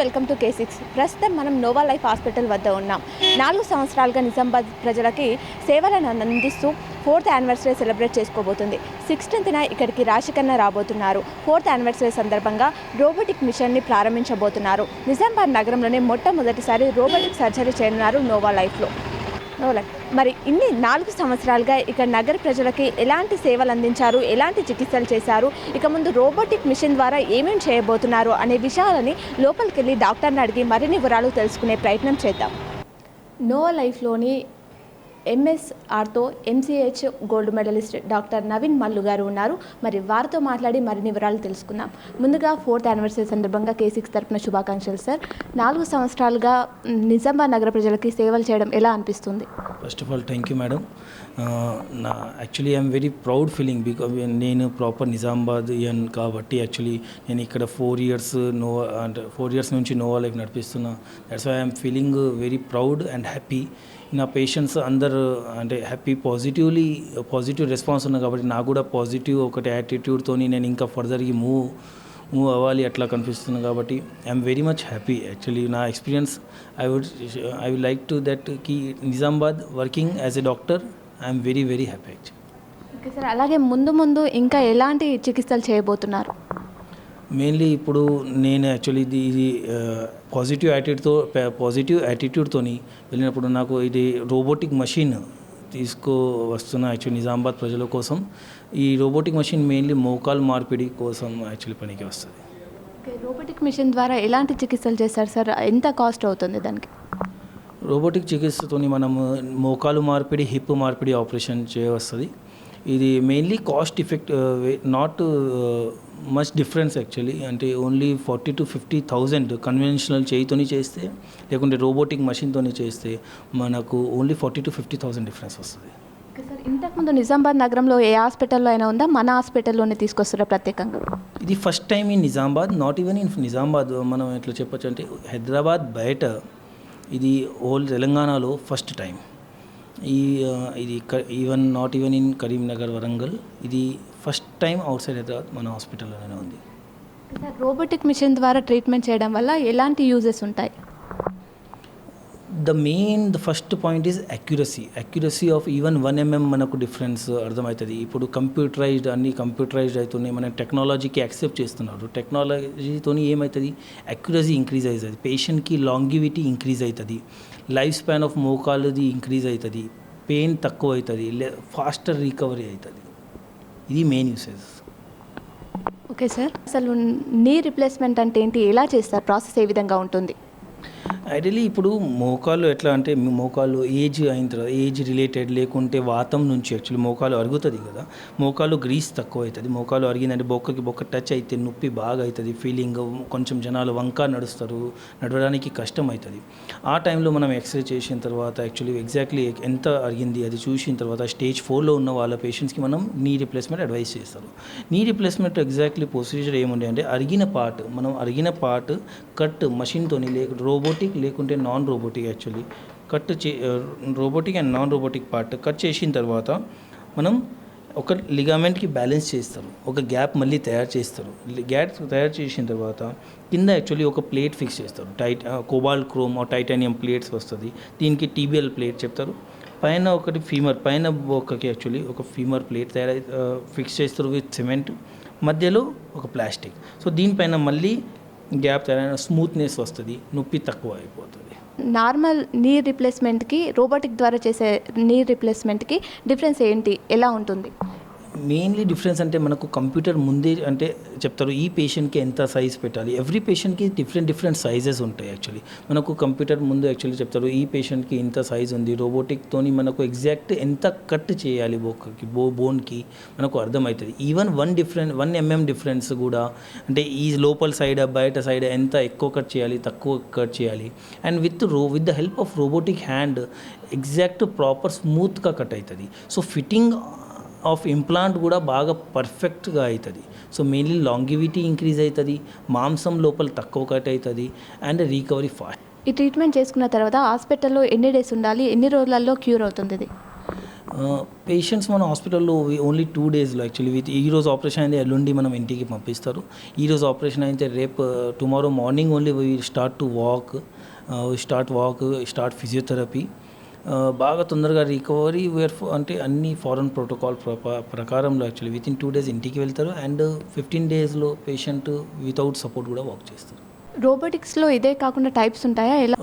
Welcome to K six. ప్రస్తుతం మనం Noah life hospital వద్ద ఉన్నాం. నాలుగు సంవత్సరాలుగా నిజామాబాద్ ప్రజలకి సేవలను అందిస్తూ ఫోర్త్ యానివర్సరీ సెలబ్రేట్ చేసుకోబోతుంది. సిక్స్టీన్త్న ఇక్కడికి రాశికన్న రాబోతున్నారు. ఫోర్త్ యానివర్సరీ సందర్భంగా రోబోటిక్ మిషన్ని ప్రారంభించబోతున్నారు. నిజామాబాద్ నగరంలోనే మొట్టమొదటిసారి రోబోటిక్ సర్జరీ చేయనున్నారు నోవా లైఫ్లో. నో లైఫ్ మరి ఇన్ని నాలుగు సంవత్సరాలుగా ఇక్కడ నగర ప్రజలకి ఎలాంటి సేవలు అందించారు? ఎలాంటి చికిత్సలు చేశారు? ఇక ముందు రోబోటిక్ మిషన్ ద్వారా ఏమేమి చేయబోతున్నారు? అనే విషయాలని లోపలికి వెళ్ళి డాక్టర్ని అడిగి మరిన్ని వివరాలు తెలుసుకునే ప్రయత్నం చేద్దాం. నో లైఫ్లోని M S ortho M C H gold medalist doctor Naveen Mallu గారు ఉన్నారు. మరి వారితో మాట్లాడి మరిన్ని వివరాలు తెలుసుకుందాం. ముందుగా ఫోర్త్ యానివర్సరీ సందర్భంగా కేసీక్స్ తరపున శుభాకాంక్షలు సార్. నాలుగు సంవత్సరాలుగా నిజామాబాద్ నగర ప్రజలకి సేవలు చేయడం ఎలా అనిపిస్తుంది? First of all thank you madam నా actually I'm very proud feeling బికా నేను ప్రాపర్ నిజామాబాద్ ఇయన్ కాబట్టి యాక్చువల్లీ నేను ఇక్కడ ఫోర్ ఇయర్స్ నోవా అంటే ఫోర్ ఇయర్స్ నుంచి Nova life నడిపిస్తున్నా. That's why I'm feeling very proud and happy నా పేషెంట్స్ అందరు అంటే హ్యాపీ పాజిటివ్లీ పాజిటివ్ రెస్పాన్స్ ఉన్నాయి కాబట్టి నాకు కూడా పాజిటివ్ ఒకటి యాటిట్యూడ్తో నేను ఇంకా ఫర్దర్కి మూవ్ మూవ్ అవ్వాలి అట్లా కనిపిస్తుంది కాబట్టి I'm very much happy actually నా experience I would I would like to దట్కి Nizamabad working as a doctor I'm very very happy actually okay sir అలాగే ముందు ముందు ఇంకా ఎలాంటి చికిత్సలు చేయబోతున్నారు? మెయిన్లీ ఇప్పుడు నేను యాక్చువల్లీ ఇది ఇది పాజిటివ్ యాటిట్యూడ్తో పాజిటివ్ యాటిట్యూడ్తోని వెళ్ళినప్పుడు నాకు ఇది రోబోటిక్ మషిన్ తీసుకో వస్తున్న యాక్చువల్లీ నిజామాబాద్ ప్రజల కోసం. ఈ రోబోటిక్ మషిన్ మెయిన్లీ మోకాల్ మార్పిడి కోసం యాక్చువల్లీ పనికి వస్తుంది. రోబోటిక్ మిషన్ ద్వారా ఎలాంటి చికిత్సలు చేస్తారు సార్? ఎంత కాస్ట్ అవుతుంది దానికి? రోబోటిక్ చికిత్సతోని మనము మోకాలు మార్పిడి హిప్ మార్పిడి ఆపరేషన్ చేయవస్తుంది. ఇది mainly cost effect not much difference actually అంటే only forty to fifty thousand conventional చేయితోని చేస్తే లేకుంటే రోబోటిక్ మషిన్తోని చేస్తే మనకు only forty to fifty thousand difference వస్తుంది. ఇంతకుముందు నిజామాబాద్ నగరంలో ఏ హాస్పిటల్లో అయినా ఉందా? మన హాస్పిటల్లోనే తీసుకొస్తారా ప్రత్యేకంగా? ఇది first time in Nizamabad not even in Nizamabad మనం ఎట్లా చెప్పొచ్చు అంటే హైదరాబాద్ బయట ఇది హోల్ తెలంగాణలో ఫస్ట్ టైం ఈ ఇది even not even in Karimnagar Warangal ఇది first time outside Hyderabad మన హాస్పిటల్లోనే ఉంది. రోబోటిక్ మిషన్ ద్వారా ట్రీట్మెంట్ చేయడం వల్ల ఎలాంటి యూజెస్ ఉంటాయి? The main the first point is accuracy accuracy of even one M M మనకు డిఫరెన్స్ అర్థమవుతుంది. ఇప్పుడు కంప్యూటరైజ్డ్ అన్ని కంప్యూటరైజ్డ్ అవుతున్నాయి మనం టెక్నాలజీకి యాక్సెప్ట్ చేస్తున్నారు. టెక్నాలజీతో ఏమవుతుంది అక్యురసీ ఇంక్రీజ్ అవుతుంది పేషెంట్కి లాంగివిటీ ఇంక్రీజ్ అవుతుంది లైఫ్ స్పాన్ ఆఫ్ మోకాలుది ఇంక్రీజ్ అవుతుంది పెయిన్ తక్కువ అవుతుంది లే ఫాస్టర్ రికవరీ అవుతుంది ఇది మెయిన్ యూసేజ్ ఓకే సార్ అసలు నీ రిప్లేస్మెంట్ అంటే ఏంటి? ఎలా చేస్తారు? ప్రాసెస్ ఏ విధంగా ఉంటుంది? ఐడియలీ ఇప్పుడు మోకాలు ఎట్లా అంటే మోకాలు ఏజ్ అయిన తర్వాత ఏజ్ రిలేటెడ్ లేకుంటే వాతం నుంచి యాక్చువల్లీ మోకాలు అరుగుతుంది కదా. మోకాలు గ్రీస్ తక్కువ అవుతుంది మోకాలు అరిగిందంటే బొక్కకి బొక్క టచ్ అయితే నొప్పి బాగా అవుతుంది ఫీలింగ్ కొంచెం జనాలు వంక నడుస్తారు. నడవడానికి కష్టం అవుతుంది ఆ టైంలో మనం ఎక్స్రే చేసిన తర్వాత యాక్చువల్లీ ఎగ్జాక్ట్లీ ఎంత అరిగింది అది చూసిన తర్వాత స్టేజ్ ఫోర్లో ఉన్న వాళ్ళ పేషెంట్స్కి మనం నీ రిప్లేస్మెంట్ అడ్వైస్ చేస్తారు. నీ రిప్లేస్మెంట్ ఎగ్జాక్ట్లీ ప్రొసీజర్ ఏముండే అంటే అరిగిన పార్ట్ మనం అరిగిన పార్ట్ కట్ మషిన్తోని లేక రోబోటిక్ లేకుంటే నాన్ రోబోటిక్ యాక్చువల్లీ కట్ చే robotic and non robotic part cut చేసిన తర్వాత మనం ఒక లిగామెంట్కి బ్యాలెన్స్ చేస్తారు. ఒక గ్యాప్ మళ్ళీ తయారు చేస్తారు. గ్యాప్ తయారు చేసిన తర్వాత కింద యాక్చువల్లీ ఒక ప్లేట్ ఫిక్స్ చేస్తారు. Tight cobalt chrome titanium plates వస్తుంది. దీనికి టీబీఎల్ ప్లేట్ చెప్తారు. పైన ఒకటి ఫీమర్ పైన ఒకకి యాక్చువల్లీ ఒక ఫీమర్ ప్లేట్ తయారై uh, ఫిక్స్ చేస్తారు. విత్ సిమెంట్ మధ్యలో ఒక ప్లాస్టిక్ సో దీనిపైన మళ్ళీ గ్యాప్ తయారైన స్మూత్నెస్ వస్తుంది నొప్పి తక్కువ అయిపోతుంది. నార్మల్ నీ రిప్లేస్మెంట్కి రోబోటిక్ ద్వారా చేసే నీ రిప్లేస్మెంట్కి డిఫరెన్స్ ఏంటి? ఎలా ఉంటుంది? మెయిన్లీ డిఫరెన్స్ అంటే మనకు కంప్యూటర్ ముందే అంటే చెప్తారు ఈ పేషెంట్కి ఎంత సైజ్ పెట్టాలి? ఎవ్రీ పేషెంట్కి డిఫరెంట్ డిఫరెంట్ సైజెస్ ఉంటాయి యాక్చువల్లీ మనకు కంప్యూటర్ ముందు యాక్చువల్లీ చెప్తారు ఈ పేషెంట్కి ఇంత సైజ్ ఉంది రోబోటిక్తోని మనకు ఎగ్జాక్ట్ ఎంత కట్ చేయాలి బోకకి బో బోన్కి మనకు అర్థమవుతుంది. Even one different one M M difference కూడా అంటే ఈ లోపల సైడ్ బయట సైడ్ ఎంత ఎక్కువ కట్ చేయాలి తక్కువ కట్ చేయాలి. అండ్ విత్ రో with the help of robotic hand exact proper స్మూత్గా కట్ అవుతుంది. సో ఫిట్టింగ్ ఆఫ్ ఇంప్లాంట్ కూడా బాగా పర్ఫెక్ట్గా అవుతుంది సో మెయిన్లీ లాంగివిటీ ఇంక్రీజ్ అవుతుంది మాంసం లోపల తక్కువ కట్ అవుతుంది అండ్ రికవరీ ఫాస్ట్ ఈ ట్రీట్మెంట్ చేసుకున్న తర్వాత హాస్పిటల్లో ఎన్ని డేస్ ఉండాలి ఎన్ని రోజులలో క్యూర్ అవుతుంది? ఇది పేషెంట్స్ మన హాస్పిటల్లో ఓన్లీ టూ డేస్లో యాక్చువల్లీ విత్ ఈ రోజు ఆపరేషన్ అయితే ఎల్లుండి మనం ఇంటికి పంపిస్తారు. ఈ రోజు ఆపరేషన్ అయితే రేపు tomorrow morning only we start to walk start walk start physiotherapy బాగా తొందరగా రికవరీ వేర్ అంటే అన్ని foreign protocol ప్రకారంలో actually with in two days ఇంటికి వెళ్తారు అండ్ ఫిఫ్టీన్ డేస్లో పేషెంట్ వితౌట్ సపోర్ట్ కూడా వాక్ చేస్తారు. రోబోటిక్స్లో ఇదే కాకుండా టైప్స్ ఉంటాయా? ఎలా?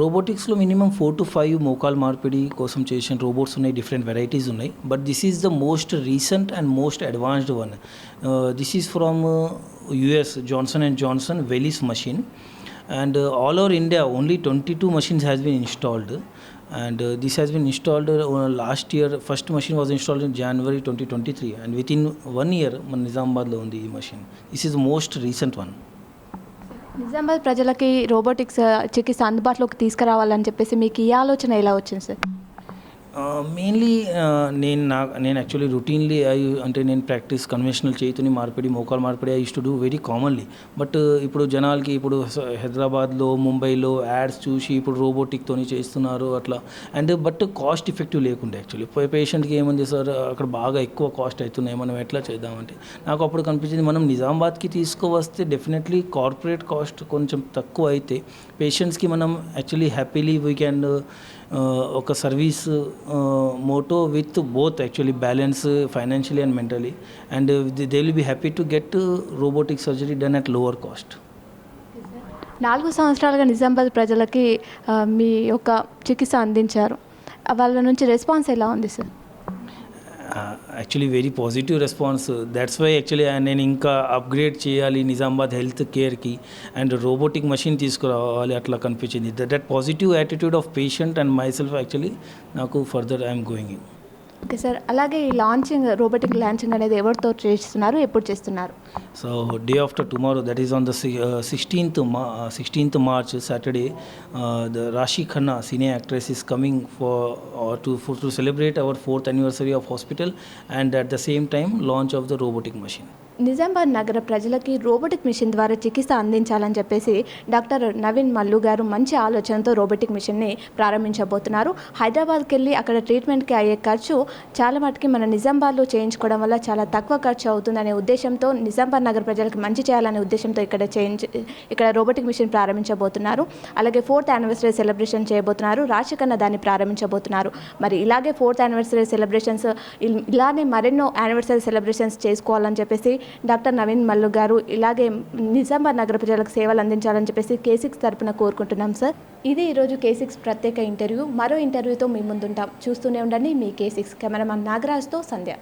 రోబోటిక్స్లో మినిమం ఫోర్ టు ఫైవ్ మోకాల్ మార్పిడి కోసం చేసిన రోబోట్స్ ఉన్నాయి డిఫరెంట్ వెరైటీస్ ఉన్నాయి. But this is the most recent and most advanced one this is from US Johnson and Johnson Velys machine and all over India only twenty two machines has been installed and uh, this has been installed uh, last year first machine was installed in january 2023 and within one year మన నిజామాబాద్లో ఉంది ఈ machine this is most recent one Nizamabad ప్రజలకి robotics ఆ, చికిత్స అందుబాటులోకి తీసుకురావాలని చెప్పేసి మీకు ఈ ఆలోచన ఎలా వచ్చింది సార్ మెయిన్లీ నేను నా నేను యాక్చువల్లీ రొటీన్లీ ఐ అంటే నేను ప్రాక్టీస్ కన్వెన్షనల్ చేతుని మార్పిడి మోకాలు మార్పిడి I to do very commonly but ఇప్పుడు జనాలకి ఇప్పుడు హైదరాబాద్లో ముంబైలో యాడ్స్ చూసి ఇప్పుడు రోబోటిక్తోని చేస్తున్నారు అట్లా. అండ్ బట్ కాస్ట్ ఎఫెక్టివ్ లేకుండా యాక్చువల్లీ పేషెంట్కి ఏముంది సార్? అక్కడ బాగా ఎక్కువ కాస్ట్ అవుతున్నాయి మనం ఎట్లా చేద్దామంటే. నాకు అప్పుడు కనిపించింది మనం నిజామాబాద్కి తీసుకువస్తే డెఫినెట్లీ కార్పొరేట్ కాస్ట్ కొంచెం తక్కువ అయితే పేషెంట్స్కి మనం యాక్చువల్లీ హ్యాపీలీ వీ క్యాన్ ఒక service motto with both actually balance financially and mentally. And they will be happy to get robotic surgery done at lower cost. నాలుగు సంవత్సరాలుగా నిజామాబాద్ ప్రజలకి మీ యొక్క చికిత్స అందించారు. వాళ్ళ నుంచి రెస్పాన్స్ ఎలా ఉంది sir? Actually very positive response that's why actually నేను ఇంకా అప్గ్రేడ్ చేయాలి నిజామాబాద్ హెల్త్ కేర్కి అండ్ రోబోటిక్ మషిన్ తీసుకురావాలి అట్లా కనిపించింది. That positive attitude of patient and myself actually నాకు further I'm going okay sir అలాగే ఈ లాంచింగ్ రోబోటిక్ లాంచింగ్ అనేది ఎవరితో చేస్తున్నారు ఎప్పుడు చేస్తున్నారు? So day after tomorrow that is on the sixteenth మా sixteenth March Saturday the Rashi Khanna senior actress is coming for to to celebrate our fourth anniversary of hospital and at the same time launch of the robotic machine Nizamabad నగర ప్రజలకి robotic machine ద్వారా చికిత్స అందించాలని చెప్పేసి doctor Naveen Mallu గారు మంచి ఆలోచనతో robotic మిషన్ని ప్రారంభించబోతున్నారు. హైదరాబాద్కి వెళ్ళి అక్కడ ట్రీట్మెంట్కి అయ్యే ఖర్చు చాలా మటుకి మన నిజామాబాద్లో చేయించుకోవడం వల్ల చాలా తక్కువ ఖర్చు అవుతుందనే ఉద్దేశంతో నిజామాబాద్ నగర ప్రజలకు మంచి చేయాలనే ఉద్దేశంతో ఇక్కడ చేయించి ఇక్కడ రోబోటిక్ మిషన్ ప్రారంభించబోతున్నారు. అలాగే ఫోర్త్ యానివర్సరీ సెలబ్రేషన్ చేయబోతున్నారు. రాశికన్న దాన్ని ప్రారంభించబోతున్నారు. మరి ఇలాగే ఫోర్త్ యానివర్సరీ సెలబ్రేషన్స్ ఇలానే మరెన్నో యానివర్సరీ సెలబ్రేషన్స్ చేసుకోవాలని చెప్పేసి డాక్టర్ నవీన్ మల్లు గారు ఇలాగే నిజామాబాద్ నగర ప్రజలకు సేవలు అందించాలని చెప్పేసి కేసిక్స్ తరపున కోరుకుంటున్నాం సార్. ఇది ఈరోజు కేసిక్స్ ప్రత్యేక ఇంటర్వ్యూ. మరో ఇంటర్వ్యూతో మీ ముందుంటాం. చూస్తూనే ఉండండి మీ కేసిక్స్ కెమెరామాన్ నాగరాజ్తో సంధ్య.